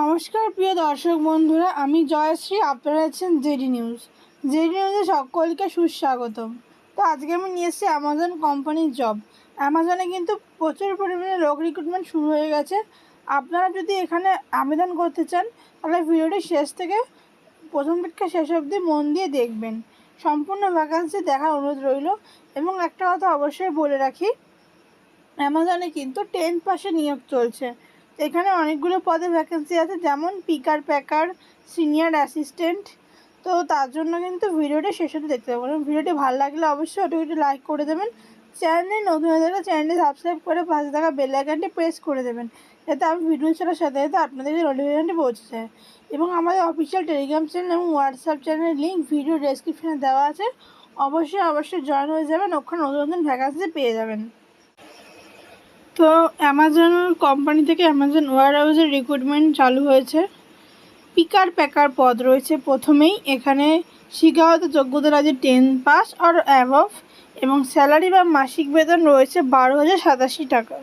নমস্কার, প্রিয় দর্শক বন্ধুরা, আমি জয়শ্রী, আপনারা আছেন জেডি নিউজ। জেডি নিউজে সকলকে সুস্বাগতম। তো আজকে আমি নিয়ে এসেছি অ্যামাজন কোম্পানির জব অ্যামাজনে কিন্তু প্রচুর পরিমাণে লোক রিক্রুটমেন্ট শুরু হয়ে গেছে। আপনারা যদি এখানে আবেদন করতে চান, তাহলে ভিডিওটি শেষ থেকে প্রথম থেকে শেষ অবধি মন দিয়ে দেখবেন। সম্পূর্ণ ভ্যাকান্সি দেখার অনুরোধ রইল। এবং একটা কথা অবশ্যই বলে রাখি অ্যামাজনে কিন্তু টেন পাশে নিয়োগ চলছে। এখানে অনেকগুলো পদে ভ্যাকেন্সি আছে, যেমন পিকার প্যাকার সিনিয়র অ্যাসিস্ট্যান্ট তো তার জন্য কিন্তু ভিডিওটা শেষ অবধি দেখতে পাবেন ভিডিওটি ভালো লাগলে অবশ্যই ওটা একটু লাইক করে দেবেন। চ্যানেলে নতুন হয়ে থাকলে চ্যানেলটি সাবস্ক্রাইব করে পাশে থাকা বেল আইকনটি প্রেস করে দেবেন। যাতে আমি ভিডিও ছাড়ার সাথে সাথে আপনাদের নোটিফিকেশনটি পৌঁছে যায়। এবং আমাদের অফিসিয়াল টেলিগ্রাম চ্যানেল এবং হোয়াটসঅ্যাপ চ্যানেলের লিঙ্ক ভিডিও ডেসক্রিপশনে দেওয়া আছে। অবশ্যই অবশ্যই জয়েন হয়ে যাবেন। ওখানে নতুন নতুন ভ্যাকান্সি পেয়ে যাবেন। তো অ্যামাজন কোম্পানি থেকে অ্যামাজন ওয়ার হাউসের রিক্রুটমেন্ট চালু হয়েছে। পিকার প্যাকার পদ রয়েছে প্রথমেই। এখানে শিক্ষাগত যোগ্যতার আছে টেন পাস আর অ্যাবভ এবং স্যালারি বা মাসিক বেতন রয়েছে বারো হাজার সাতাশি টাকা।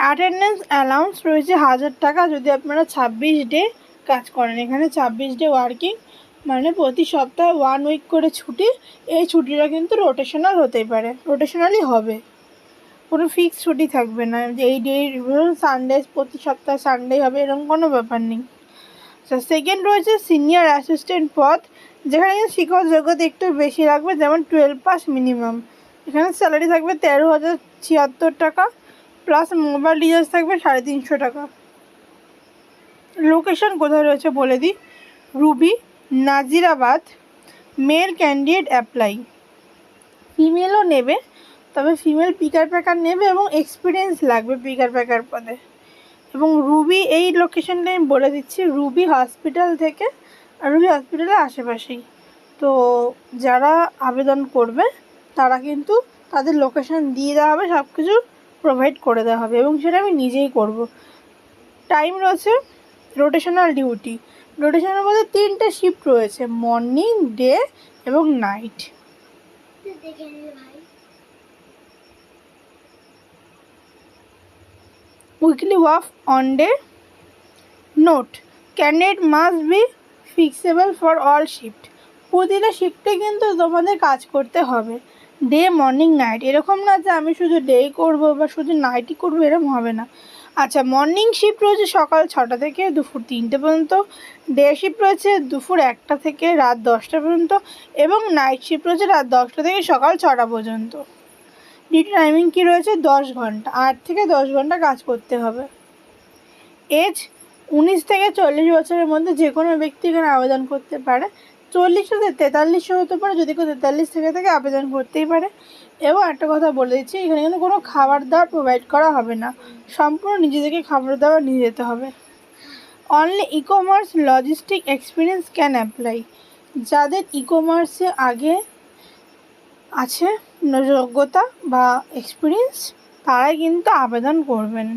অ্যাটেন্ডেন্স অ্যালাউন্স রয়েছে হাজার টাকা। যদি আপনারা ছাব্বিশ ডে কাজ করেন, এখানে ছাব্বিশ ডে ওয়ার্কিং মানে প্রতি সপ্তাহে ওয়ান উইক করে ছুটি। এই ছুটিটা কিন্তু রোটেশনাল হতেই পারে রোটেশনালই হবে। কোনো ফিক্স ছুটি থাকবে না। যে এই ডে সানডে প্রতি সপ্তাহে সানডে হবে, এরকম কোনো ব্যাপার নেই। সেকেন্ড রয়েছে সিনিয়র অ্যাসিস্ট্যান্ট পদ, যেখানে শিক্ষক যোগ্যতা একটু বেশি লাগবে, যেমন টুয়েলভ পাস মিনিমাম এখানে স্যালারি থাকবে তেরো হাজার ছিয়াত্তর টাকা প্লাস মোবাইল রিচার্জ থাকবে সাড়ে তিনশো টাকা। লোকেশন কোথায় রয়েছে বলে দিই? Ruby Nazirabad male candidate apply ফিমেলও নেবে। তবে ফিমেল পিকার প্যাকার নেবে এবং এক্সপিরিয়েন্স লাগবে পিকার প্যাকার পদে। এবং রুবি, এই লোকেশনটা আমি বলে দিচ্ছি, রুবি হসপিটাল থেকে আর রুবি হসপিটালের আশেপাশেই। তো যারা আবেদন করবে, তারা কিন্তু তাদের লোকেশন দিয়ে দেওয়া হবে সব কিছু প্রোভাইড করে দেওয়া হবে এবং সেটা আমি নিজেই করব। টাইম রয়েছে রোটেশনাল ডিউটি রোটেশনের মধ্যে তিনটে শিফট রয়েছে মর্নিং ডে এবং night weekly off on day note candidate must be fixable for all shift প্রতিটা শিফটে কিন্তু তোমাদের কাজ করতে হবে। Day, morning, night. এরকম না যে আমি শুধু ডেই করব বা শুধু নাইটই করব, এরকম হবে না। আচ্ছা মর্নিং শিফট রয়েছে সকাল ছটা থেকে দুপুর তিনটে পর্যন্ত। ডে শিফট রয়েছে দুপুর একটা থেকে রাত দশটা পর্যন্ত। এবং নাইট শিফট রয়েছে রাত দশটা থেকে সকাল ছটা পর্যন্ত। ডিউটি টাইমিং কী রয়েছে? দশ ঘণ্টা। আট থেকে দশ ঘণ্টা কাজ করতে হবে। এজ উনিশ থেকে চল্লিশ বছরের মধ্যে যে কোনো ব্যক্তি এখানে আবেদন করতে পারে। চল্লিশ থেকে তেতাল্লিশও হতে পারে, যদি কেউ তেতাল্লিশ থেকে থেকে আবেদন করতেই পারে। এবং একটা কথা বলে দিচ্ছি, এখানে কিন্তু কোনো খাবার দাবার প্রোভাইড করা হবে না। সম্পূর্ণ নিজেদেরকে খাবার দাবার নিয়ে যেতে হবে। Only e commerce logistic experience can apply যাদের ই কমার্সে আগে আছে যোগ্যতা বা এক্সপিরিয়েন্স তারাই কিন্তু আবেদন করবেন।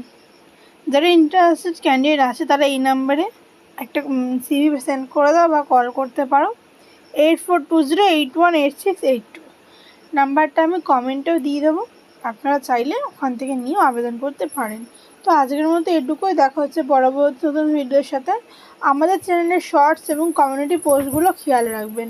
যারা ইন্টারেস্টেড ক্যান্ডিডেট আছে, তারা এই নাম্বারে একটা সিভি সেন্ড করে দাও বা কল করতে পারো। Eight four two zero eight one eight six eight two নাম্বারটা আমি কমেন্টেও দিয়ে দেবো। আপনারা চাইলে ওখান থেকে নিয়েও আবেদন করতে পারেন। তো আজকের মতো এটুকুই। দেখা হচ্ছে পরবর্তী নতুন ভিডিওর সাথে। আমাদের চ্যানেলের শর্টস এবং কমিউনিটি পোস্টগুলো খেয়াল রাখবেন।